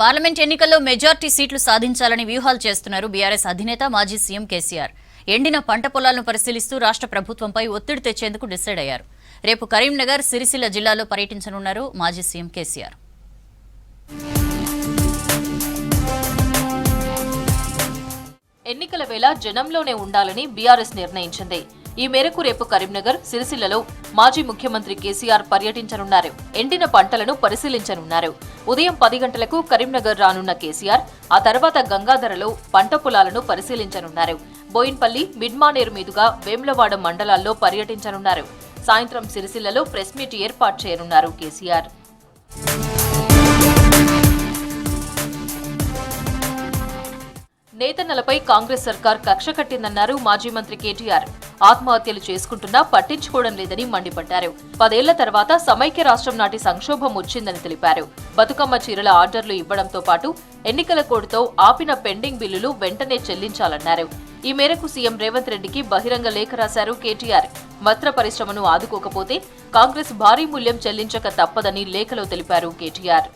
Parliament ఎన్నికల్లో majority సీట్లు సాధించాలని వ్యూహాలు చేస్తున్నారు బీఆర్ఎస్ అధినేత మాజీ సీఎం కేసీఆర్. ఎండిన పంట పొలాలను పరిశీలిస్తూ రాష్ట్ర ప్రభుత్వంపై ఒత్తిడి తెచ్చేందుకు డిసైడ్ అయ్యారు. రేపు కరీంనగర్ సిరిసిల్ల జిల్లాలో పర్యటించనున్నారు మాజీ సీఎం కేసీఆర్. ఎన్నికల వేళ జనంలోనే ఉండాలని బీఆర్ఎస్ నిర్ణయించింది. ఈ మేరకు రేపు కరీంనగర్ సిరిసిల్లలో మాజీ ముఖ్యమంత్రి కేసీఆర్ పర్యటించనున్నారు. ఎండిన పంటలను పరిశీలించనున్నారు. ఉదయం పది గంటలకు కరీంనగర్ రానున్న కేసీఆర్ ఆ తర్వాత గంగాధరలో పంట పొలాలను పరిశీలించనున్నారు. బోయిన్పల్లి మిడ్మానేరు మీదుగా వేములవాడ మండలాల్లో పర్యటించనున్నారు. సాయంత్రం సిరిసిల్లలో ప్రెస్ మీట్ ఏర్పాటు చేయనున్నారు కేసీఆర్. నేతన్నలపై కాంగ్రెస్ సర్కార్ కక్ష కట్టిందన్నారు మాజీ మంత్రి కేటీఆర్. ఆత్మహత్యలు చేసుకుంటున్నా పట్టించుకోవడం లేదని మండిపడ్డారు. పదేళ్ళ తర్వాత సమైక్య రాష్ట్రం నాటి సంక్షోభం వచ్చిందని తెలిపారు. బతుకమ్మ చీరల ఆర్డర్లు ఇవ్వడంతో పాటు ఎన్నికల కోడ్తో ఆపిన పెండింగ్ బిల్లులు వెంటనే చెల్లించాలన్నారు. ఈ మేరకు సీఎం రేవంత్ రెడ్డికి బహిరంగ లేఖ రాశారు కేటీఆర్. వస్త్ర పరిశ్రమను ఆదుకోకపోతే కాంగ్రెస్ భారీ మూల్యం చెల్లించక తప్పదని లేఖలో తెలిపారు కేటీఆర్.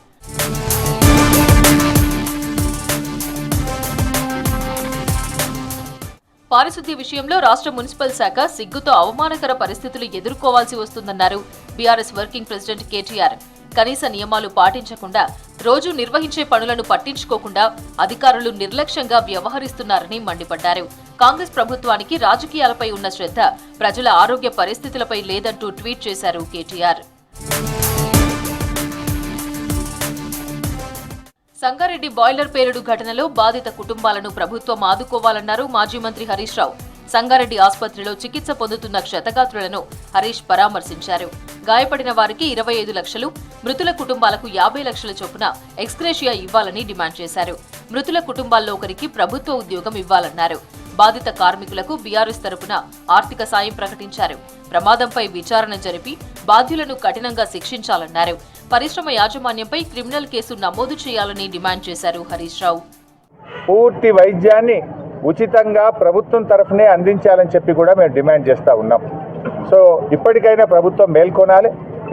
పారిశుద్ధ్య విషయంలో రాష్ట్ర మున్సిపల్ శాఖ సిగ్గుతో అవమానకర పరిస్థితులు ఎదుర్కోవాల్సి వస్తుందన్నారు. BRS working president KTR. కనీస నియమాలు పాటించకుండా రోజు నిర్వహించే పనులను పట్టించుకోకుండా అధికారులు నిర్లక్ష్యంగా వ్యవహరిస్తున్నారని మండిపడ్డారు. కాంగ్రెస్ ప్రభుత్వానికి రాజకీయాలపై ఉన్న శ్రద్ధ ప్రజల ఆరోగ్య పరిస్థితులపై లేదంటూ ట్వీట్ చేశారు కేటీఆర్. సంగారెడ్డి బాయిలర్ పేలుడు ఘటనలో బాధిత కుటుంబాలను ప్రభుత్వం ఆదుకోవాలన్నారు మాజీ మంత్రి హరీష్ రావు. సంగారెడ్డి ఆసుపత్రిలో చికిత్స పొందుతున్న క్షతగాత్రులను హరీష్ పరామర్శించారు. గాయపడిన వారికి ఇరవై ఐదు లక్షలు మృతుల కుటుంబాలకు యాభై లక్షల చొప్పున ఎక్స్గ్రేషియా ఇవ్వాలని డిమాండ్ చేశారు. మృతుల కుటుంబాల్లో ఒకరికి ప్రభుత్వ ఉద్యోగం ఇవ్వాలన్నారు. బాధిత కార్మికులకు బీఆర్ఎస్ తరపున ఆర్థిక సాయం ప్రకటించారు. ప్రమాదంపై విచారణ జరిపి బాధ్యులను కఠినంగా శిక్షించాలన్నారు. పరిశ్రమ యాజమాన్యంపై క్రిమినల్ కేసు నమోదు చేయాలని డిమాండ్ చేశారు హరీష్ రావు. పూర్తి వైద్యాన్ని ఉచితంగా ప్రభుత్వం తరఫునే అందించాలని చెప్పి కూడా మేము డిమాండ్ చేస్తూ ఉన్నాం. సో ఇప్పటికైనా ప్రభుత్వం మేల్కొనాలి.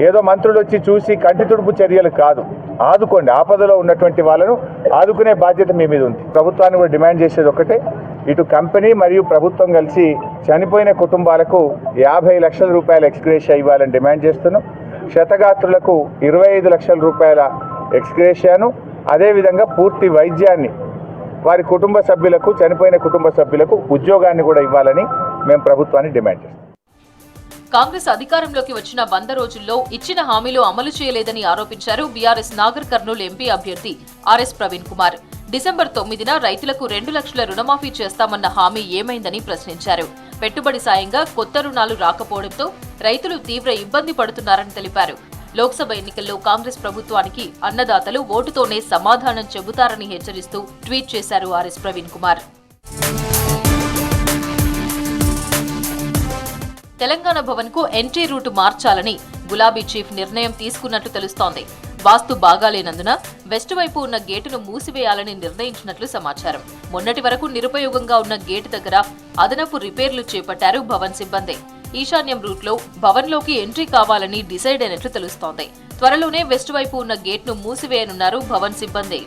ఏదో మంత్రులు వచ్చి చూసి కంటి తుడుపు చర్యలు కాదు. ఆదుకోండి. ఆపదలో ఉన్నటువంటి వాళ్ళను ఆదుకునే బాధ్యత మీ మీద ఉంది. ప్రభుత్వాన్ని కూడా డిమాండ్ చేసేది ఒకటే. ఇటు కంపెనీ మరియు ప్రభుత్వం కలిసి చనిపోయిన కుటుంబాలకు యాభై లక్షల రూపాయల ఎక్స్గ్రేషియా ఇవ్వాలని డిమాండ్ చేస్తున్నాం. క్షతగాత్రులకు ఇరవై ఐదు లక్షల రూపాయల ఎక్స్గ్రేషియాను అదేవిధంగా పూర్తి వైద్యాన్ని వారి కుటుంబ సభ్యులకు చనిపోయిన కుటుంబ సభ్యులకు ఉద్యోగాన్ని కూడా ఇవ్వాలని మేము ప్రభుత్వాన్ని డిమాండ్ చేస్తాం కాంగ్రెస్ అధికారంలోకి వచ్చిన వంద రోజుల్లో ఇచ్చిన హామీలు అమలు చేయలేదని ఆరోపించారు బీఆర్ఎస్ నాగర్ కర్నూలు ఎంపీ అభ్యర్థి R S Praveen Kumar. December తొమ్మిదిన రైతులకు రెండు లక్షల రుణమాఫీ చేస్తామన్న హామీ ఏమైందని ప్రశ్నించారు. పెట్టుబడి సాయంగా కొత్త రుణాలు రాకపోవడంతో రైతులు తీవ్ర ఇబ్బంది పడుతున్నారని తెలిపారు. లోక్సభ ఎన్నికల్లో కాంగ్రెస్ ప్రభుత్వానికి అన్నదాతలు ఓటుతోనే సమాధానం చెబుతారని హెచ్చరిస్తూ ట్వీట్ చేశారు ఆర్ఎస్ ప్రవీణ్ కుమార్. తెలంగాణ భవన్కు ఎంట్రీ రూటు మార్చాలని గులాబీ చీఫ్ నిర్ణయం తీసుకున్నట్టు తెలుస్తోంది. వాస్తు బాగాలేనందున వెస్ట్ వైపు ఉన్న గేటును మూసివేయాలని నిర్ణయించినట్లు సమాచారం. మొన్నటి వరకు నిరుపయోగంగా ఉన్న గేటు దగ్గర అదనపు రిపేర్లు చేపట్టారు భవన్ సిబ్బంది. ఈశాన్యం రూట్లో భవన్లోకి ఎంట్రీ కావాలని డిసైడ్ అయినట్లు తెలుస్తోంది. త్వరలోనే వెస్ట్ వైపు ఉన్న గేట్ను మూసివేయనున్నారు భవన్ సిబ్బంది.